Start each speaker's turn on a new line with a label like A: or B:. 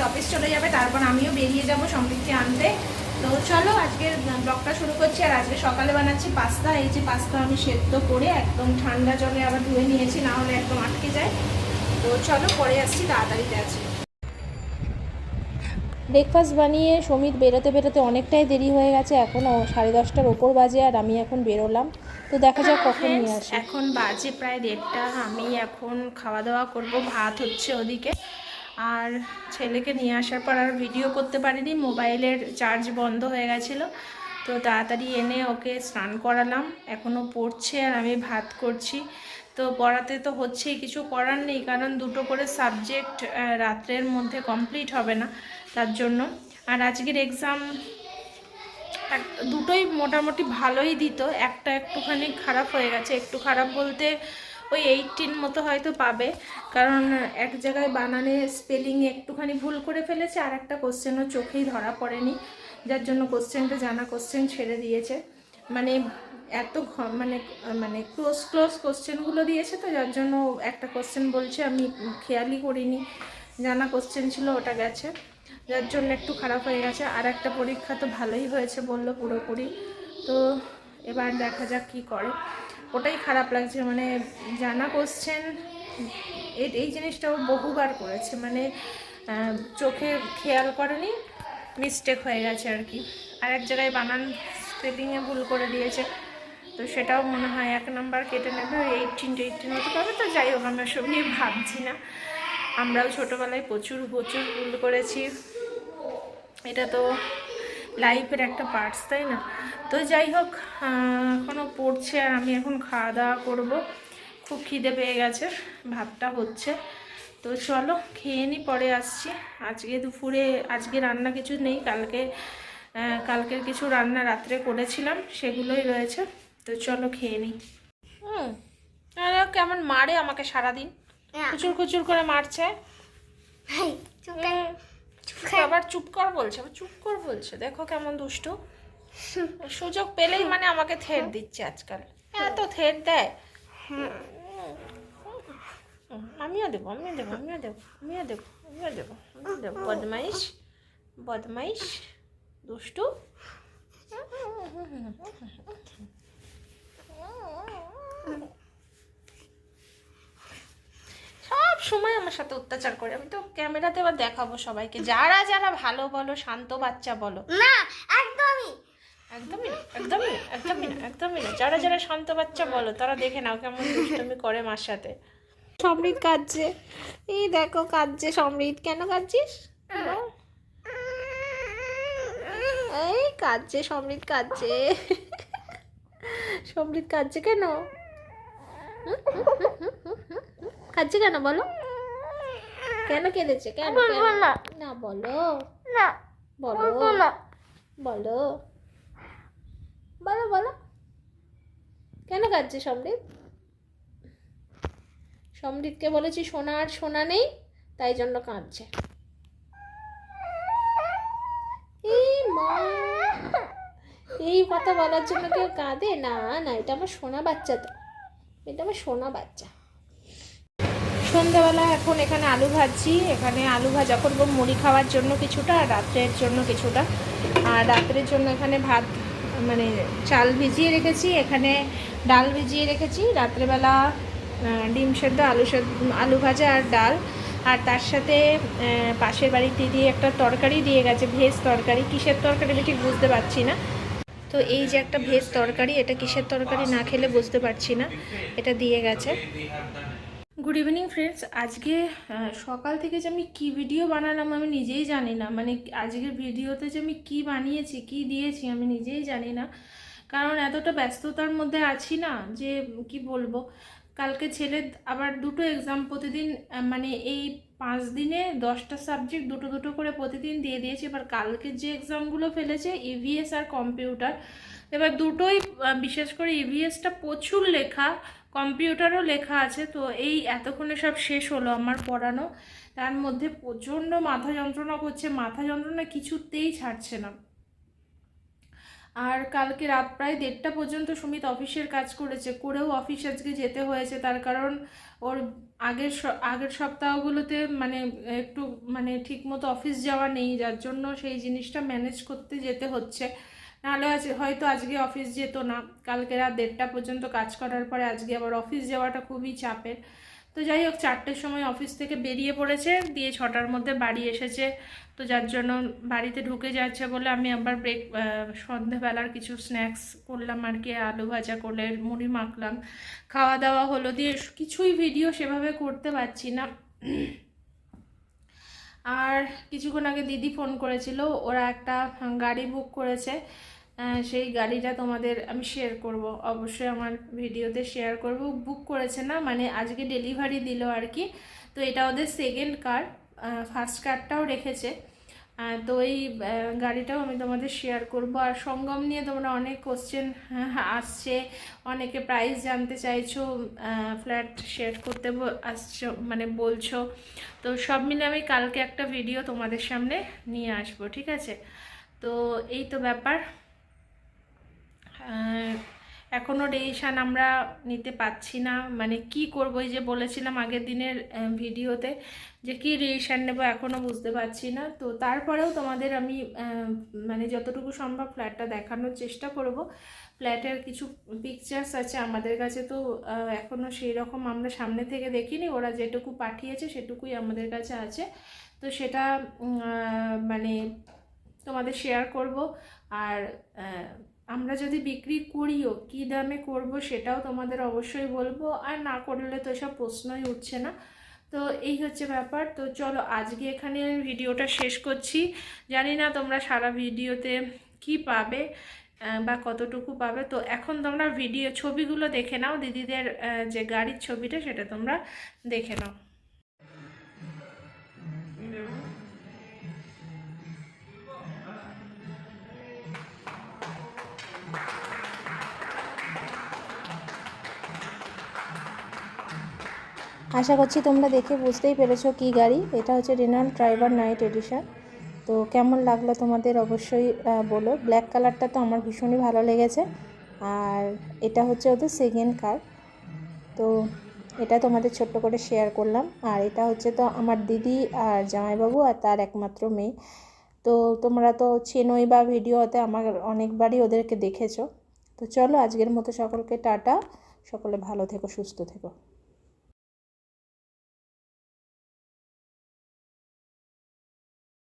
A: Sumit office চলে যাবে তারপর আমিও বেরিয়ে যাব সম্পৃক্তি আনতে। তো চলো আজকে ব্লগটা শুরু করছি আর আজকে সকালে বানাচ্ছি পাস্তা। এই যে পাস্তা আমি সেদ্ধ করে একদম ঠান্ডা জলে আবার ধুয়ে নিয়েছি না হলে একদম আটকে যায়। তো চলো পরে আসছি তাড়াতাড়িতে আছি।
B: ব্রেকফাস্ট বানিয়ে সমিত বেরোতে বেরোতে অনেকটাই দেরি হয়ে গেছে এখনও সাড়ে দশটার ওপর বাজে আর আমি এখন বেরোলাম। তো দেখা যাক কখন নিয়ে আসি।
A: এখন বাজে প্রায় দেড়টা আমি এখন খাওয়া দাওয়া করব ভাত হচ্ছে ওদিকে। আর ছেলেকে নিয়ে আসার পর আর ভিডিও করতে পারিনি, মোবাইলের চার্জ বন্ধ হয়ে গেছিল। তো তাড়াতাড়ি এনে ওকে স্নান করালাম এখনও পড়ছে আর আমি ভাত করছি। তো পড়াতে তো হচ্ছেই, কিছু করার নেই, কারণ দুটো করে সাবজেক্ট রাত্রের মধ্যে কমপ্লিট হবে না তার জন্য। আর আজকের এক্সাম এক- দুটোই মোটামুটি ভালোই দিত, একটা একটুখানি খারাপ হয়ে গেছে, একটু খারাপ বলতে ওই এইটিন মতো হয়তো পাবে। কারণ এক জায়গায় বানানে স্পেলিং একটুখানি ভুল করে ফেলেছে আর একটা কোশ্চেনও চোখেই ধরা পড়েনি। যার জন্য কোশ্চেনটা জানা কোশ্চেন ছেড়ে দিয়েছে। মানে এত মানে মানে ক্লোজ ক্লোজ কোশ্চেনগুলো দিয়েছে তো, যার জন্য একটা কোশ্চেন বলছে, আমি খেয়ালই করিনি। জানা কোশ্চেন ছিল, ওটা গেছে। যার জন্য একটু খারাপ হয়ে গেছে। আর একটা পরীক্ষা তো ভালোই হয়েছে বলল পুরোপুরি। তো এবার দেখা যাক কি করে। ওটাই খারাপ লাগছে মানে জানা কোশ্চেন এই জিনিসটাও বহুবার করেছে মানে চোখে খেয়াল করেনি মিস্টেক হয়ে গেছে আর কি। আর এক জায়গায় বানান স্পেলিংয়ে ভুল করে দিয়েছে, তো সেটাও মনে হয় এক নাম্বার কেটে নেবে এইটিন এইটিন মতো পাবে তো যাই হোক, আমরা সব নিয়ে ভাবছি না। আমরাও ছোটোবেলায় প্রচুর প্রচুর ভুল করেছি। এটা তো লাইফের একটা পার্টস তাই না? তো যাই হোক এখনও পড়ছে আর আমি এখন খাওয়া দাওয়া করব। খুব খিদে পেয়ে গেছে ভাতটা হচ্ছে। তো চলো খেয়ে নি পরে আসছি। আজকে দুপুরে আজকে রান্না কিছু নেই কালকে কালকের কিছু রান্না রাত্রে করেছিলাম সেগুলোই রয়েছে। তো চলো খেয়ে নিই হুম আর কেমন মারে আমাকে সারাদিন? খুচুর খুচুর করে মারছে। আবার চুপ কর বলছে আবার চুপ কর বলছে। দেখো কেমন দুষ্টু। সুযোগ পেলেই মানে আমাকে থের দিচ্ছে আজকাল। এত থের দেয়। আমিও দেবো আমিও দেবো আমিও দেবো আমিও দেবো আমিও দেবো আমিও দেবো। বদমাইশ বদমাইশ দুষ্টু সব সময় আমার সাথে অত্যাচার করে। আমি তো ক্যামেরাতে এবার দেখাবো সবাইকে। যারা যারা ভালো বলো শান্ত বাচ্চা বলো।
C: না একদমই।
A: একদমই না, একদমই না, একদমই না, একদমই না। যারা যারা শান্ত বাচ্চা বলো তারা দেখে নাও কেমন দুষ্টমি করে মার সাথে। সমৃদ্ধ কাঁদছে। এই দেখো কাঁদছে সমৃদ্ধ কেন কাঁদছিস। এই কাঁদছে সমৃদ্ধ কাঁদছে। সমৃদ্ধ কাঁদছে কেন? কাঁদছে কেন বলো? কেন কেঁদেছে? কেন কেন?
C: না।
A: না বলো।
C: না
A: বলো।
C: বলব না।
A: বলো। বলো বলো। কেন কাঁদছে সমৃদ্ধ? সমৃদ্ধকে বলেছি সোনা আর সোনা নেই তাই জন্য কাঁদছে। এই মা এই কথা বলার জন্য কেউ কাঁদে? না না এটা আমার সোনা বাচ্চা তো। এটা আমার সোনা বাচ্চা। সন্ধ্যাবেলা এখন এখানে আলু ভাজছি। এখানে আলু ভাজা করব মুড়ি খাওয়ার জন্য কিছুটা, আর রাত্রের জন্য কিছুটা। আর রাত্রের জন্য এখানে ভাত মানে চাল ভিজিয়ে রেখেছি। এখানে ডাল ভিজিয়ে রেখেছি। রাত্রেবেলা ডিম সেদ্ধ, আলু আলু ভাজা আর ডাল। আর তার সাথে পাশের বাড়ির দিদি একটা তরকারি দিয়ে গেছে, ভেজ তরকারি। কিসের তরকারি আমি ঠিক বুঝতে পারছি না। তো এই যে একটা ভেজ তরকারি, এটা কিসের তরকারি না খেলে বুঝতে পারছি না। এটা দিয়ে গেছে। গুড ইভিনিং ফ্রেন্ডস আজকে সকাল থেকে যে আমি কি ভিডিও বানালাম আমি নিজেই জানি না। মানে আজকের ভিডিওতে যে আমি কি বানিয়েছি, কি দিয়েছি আমি নিজেই জানি না। কারণ এতটা ব্যস্ততার মধ্যে আছি না যে কি বলব? কালকে ছেলে আবার দুটো এক্সাম প্রতিদিন মানে এই পাঁচ দিনে দশটা সাবজেক্ট দুটো দুটো করে প্রতিদিন দিয়ে দিয়েছে। এবার কালকে যে এক্সামগুলো ফেলেছে ইভিএস আর কম্পিউটার এবার দুটোই বিশেষ করে ইভিএসটা প্রচুর লেখা কম্পিউটারও লেখা আছে। তো এই এতক্ষণে সব শেষ হলো আমার পড়ানো। তার মধ্যে প্রচণ্ড মাথা যন্ত্রণা করছে। মাথা যন্ত্রণা কিছুতেই ছাড়ছে না। আর কালকে রাত প্রায় দেড়টা পর্যন্ত সুমিত অফিসের কাজ করেছে, করেও অফিস আজকে যেতে হয়েছে। তার কারণ ওর আগের আগের সপ্তাহগুলোতে মানে একটু মানে ঠিকমতো অফিস যাওয়া নেই, যার জন্য সেই জিনিসটা ম্যানেজ করতে যেতে হচ্ছে। নাহলে আজ, হয়তো আজকে অফিস যেত না। কালকে রাত দেড়টা পর্যন্ত কাজ করার পরে আজকে আবার অফিস যাওয়াটা খুবই চাপের। তো যাই হোক, চারটের সময় অফিস থেকে বেরিয়ে পড়েছে, দিয়ে ছটার মধ্যে বাড়ি এসেছে। তো যার জন্য বাড়িতে ঢুকে যাচ্ছে বলে আমি আবার ব্রেক সন্ধেবেলার কিছু স্ন্যাক্স করলাম আর কি, আলু ভাজা করলে, মুড়ি মাখলাম। খাওয়া দাওয়া হলো দিয়ে কিছুই ভিডিও সেভাবে করতে পারছি না। আর কিছুক্ষণ আগে দিদি ফোন করেছিল, ওরা একটা গাড়ি বুক করেছে। সেই গাড়িটা তোমাদের আমি শেয়ার করব। অবশ্যই আমার ভিডিওতে শেয়ার করব। বুক করেছে না? মানে আজকে ডেলিভারি দিল আর কি। তো এটা ওদের সেকেন্ড কার ফার্স্ট কারটাও রেখেছে। তো এই গাড়িটাও আমি তোমাদের শেয়ার করব। আর সঙ্গম নিয়ে তোমরা অনেক কোশ্চেন আসছে, অনেকে প্রাইস জানতে চাইছো ফ্ল্যাট শেয়ার করতে আসছো মানে বলছো। তো সব মিলে আমি কালকে একটা ভিডিও তোমাদের সামনে নিয়ে আসব, ঠিক আছে? তো এই তো ব্যাপার। আহ, এখনও ডিসিশান আমরা নিতে পারছি না। মানে কি করব? এই যে বলেছিলাম আগের দিনের ভিডিওতে যে কি ডিসিশান নেব এখনও বুঝতে পারছি না। তো তারপরেও তোমাদের আমি মানে যতটুকু সম্ভব ফ্ল্যাটটা দেখানোর চেষ্টা করব। ফ্ল্যাটের কিছু পিকচার্স আছে আমাদের কাছে তো এখনও এখনও সেই রকম আমরা সামনে থেকে দেখিনি। ওরা যেটুকু পাঠিয়েছে সেটুকুই আমাদের কাছে আছে। তো সেটা মানে তোমাদের শেয়ার করব। আর আমরা যদি বিক্রি করিও, কী দামে করব সেটাও তোমাদের অবশ্যই বলব, আর না করলে তো এসব প্রশ্নই উঠছে না। তো এই হচ্ছে ব্যাপার। তো চলো আজকে এখানে ভিডিওটা শেষ করছি। জানি না তোমরা সারা ভিডিওতে কি পাবে বা কতটুকু পাবে। তো এখন তোমরা ভিডিও ছবিগুলো দেখে নাও। দিদিদের যে গাড়ির ছবিটা সেটা তোমরা দেখে নাও।
B: আশা করছি তোমরা দেখে বুঝতেই পেরেছ কি গাড়ি। এটা হচ্ছে রেনাল ড্রাইভার নাইট এডিশন। তো কেমন লাগল তোমাদের অবশ্যই বলো। ব্ল্যাক কালারটা তো আমার ভীষণই ভালো লেগেছে। আর এটা হচ্ছে ওদের সেকেন্ড কার তো এটা তোমাদের ছোট্ট করে শেয়ার করলাম। আর এটা হচ্ছে তো আমার দিদি আর জামাইবাবু আর তার একমাত্র মেয়ে। তো তোমরা তো চেনোই বা ভিডিওতে আমার অনেকবারই ওদেরকে দেখেছ। তো চলো আজকের মতো সকলকে টাটা। সকলে ভালো থেকো, সুস্থ থেকো।